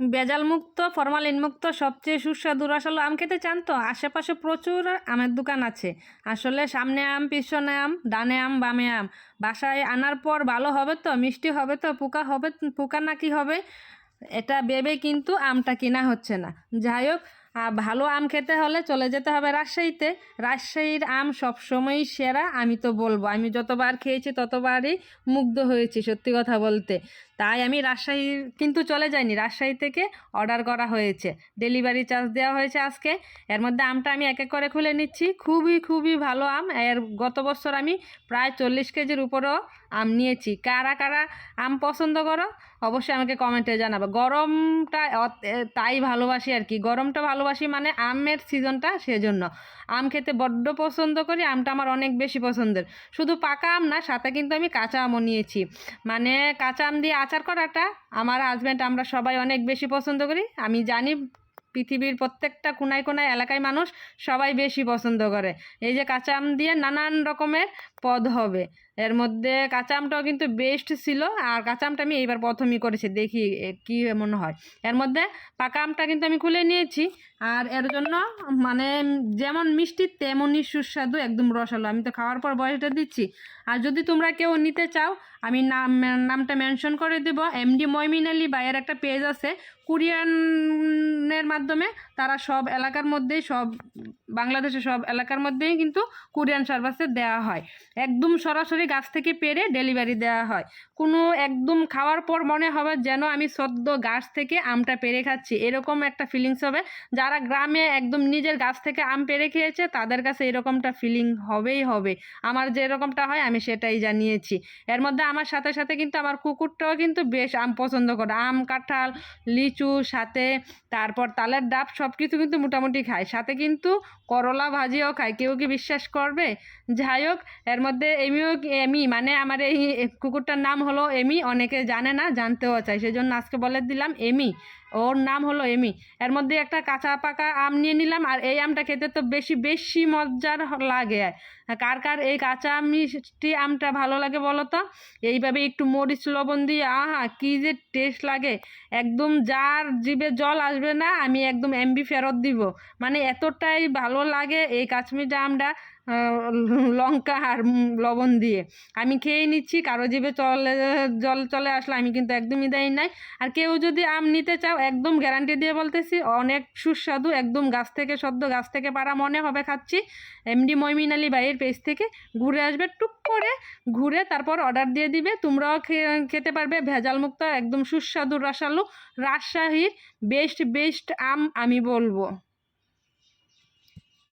ভেজাল ফরমালিনমুক্ত ফরমালিন সবচেয়ে সুস্বাদু রসালো আম খেতে চান তো? আশেপাশে প্রচুর আমের দোকান আছে। আসলে সামনে আম, পিছনে আম, ডানে আম, বামে আম। বাসায় আনার পর ভালো হবে তো? মিষ্টি হবে তো? পোকা হবে? পোকা নাকি হবে? এটা ভেবে কিন্তু আমটা কেনা হচ্ছে না। যাই হোক ভালো আম খেতে হলে চলে যেতে হবে রাজশাহীতে। রাজশাহীর আম সবসময়ই সেরা, আমি তো বলব। আমি যতবার খেয়েছি ততবারই মুগ্ধ হয়েছি সত্যি কথা বলতে। তাই আমি রাজশাহী কিন্তু চলে যাইনি, রাজশাহী থেকে অর্ডার করা হয়েছে। ডেলিভারি চার্জ দেওয়া হয়েছে আজকে। এর মধ্যে আমটা আমি এক এক করে খুলে নিচ্ছি। খুবই খুবই ভালো আম। এর গত বছর আমি প্রায় চল্লিশ কেজির উপরেও আম নিয়েছি। কারা কারা আম পছন্দ করো, অবশ্যই আমাকে কমেন্টে জানাবে। গরমটা তাই ভালোবাসি আর কি। গরমটা ভালোবাসি মানে আমের সিজনটা সেজন্য। আম খেতে বড্ড পছন্দ করি, আমটা আমার অনেক বেশি পছন্দের। শুধু পাকা আম না, সাথে কিন্তু আমি কাঁচা আমও নিয়েছি। মানে কাঁচা আম দিয়ে আচার করাটা আমার হাজব্যান্ড আমরা সবাই অনেক বেশি পছন্দ করি। আমি জানি পৃথিবীর প্রত্যেকটা কোনায় কোনায় এলাকায় মানুষ সবাই বেশি পছন্দ করে। এই যে কাঁচা আম দিয়ে নানান রকমের পদ হবে। এর মধ্যে কাঁচা আমটাও কিন্তু বেস্ট ছিল। আর কাঁচা আমটা আমি এইবার প্রথমই করেছি, দেখি কি মনে হয়। এর মধ্যে পাকা আমটা কিন্তু আমি খুলে নিয়েছি। আর এর জন্য মানে যেমন মিষ্টি, তেমনই সুস্বাদু, একদম রসালো। আমি তো খাওয়ার পর বয়সটা দিচ্ছি। আর যদি তোমরা কেউ নিতে চাও, আমি নাম, নামটা মেনশন করে দেব। এমডি ময়মিন আলী ভাইয়ের একটা পেজ আছে। কুরিয়ানের মাধ্যমে তারা সব এলাকার মধ্যেই সব বাংলাদেশের সব এলাকার মধ্যেই কিন্তু কুরিয়ান সার্ভিসে দেওয়া হয়। একদম সরাসরি গাছ থেকে পেরে ডেলিভারি দেওয়া হয়। কোনো একদম খাওয়ার পর মনে হবে যেন আমি সদ্য গাছ থেকে আমটা পেরে খাচ্ছি। এরকম একটা ফিলিংস হবে। যারা গ্রামে একদম নিজের গাছ থেকে আম পেরে খেয়েছে, তাদের কাছে এরকমটা ফিলিং হবেই হবে। আমার যেরকমটা হয়, আমি সেটাই জানিয়েছি। এর মধ্যে আমার সাথে সাথে কিন্তু আমার কুকুরটাও কিন্তু বেশ আম পছন্দ করে। আম, কাঁঠাল, লিচু, সাথে তারপর তালের ডাব সব কিছু কিন্তু মোটামুটি খায়। সাথে কিন্তু করলা ভাজিও খায়। কেউ কি বিশ্বাস করবে? যাই হোক, এর মধ্যে এমিও এমি মানে আমার এই কুকুরটার নাম হলো এমি, অনেকে জানে না, জানতেও চায়। সেজন্য আজকে বলে দিলাম এমি। ওর নাম হলো এমি। এর মধ্যে একটা কাঁচা পাকা আম নিয়ে নিলাম আর এই আমটা খেতে তো বেশি বেশি মজার লাগে। কার কার এই কাঁচা মিষ্টি আমটা ভালো লাগে বলো তো? এইভাবে একটু মরিচ, লবণ দিয়ে আহা, কী যে টেস্ট লাগে। একদম যার জিভে জল আসবে না, আমি একদম এমবি ফেরত দিব। মানে এতটাই ভালো লাগে এই কাশ্মীর আমটা। লঙ্কা আর লবণ দিয়ে। আমি খেয়ে নিচ্ছি, কারও জিভে চলে, জল চলে আসলে আমি কিন্তু একদমই দেয় নাই। আর কেউ যদি আম নিতে চাও, একদম গ্যারান্টি দিয়ে বলতেছি, অনেক সুস্বাদু, একদম গাছ থেকে, সদ্য গাছ থেকে পাড়া মনে হবে খাচ্ছি। এমডি ময়মিন আলী ভাইয়ের পেজ থেকে ঘুরে আসবে, টুক করে ঘুরে তারপর অর্ডার দিয়ে দিবে। তোমরাও খেতে পারবে ভেজাল মুক্ত একদম সুস্বাদু, রসালু, রাজশাহীর বেস্ট বেস্ট আম আমি বলব।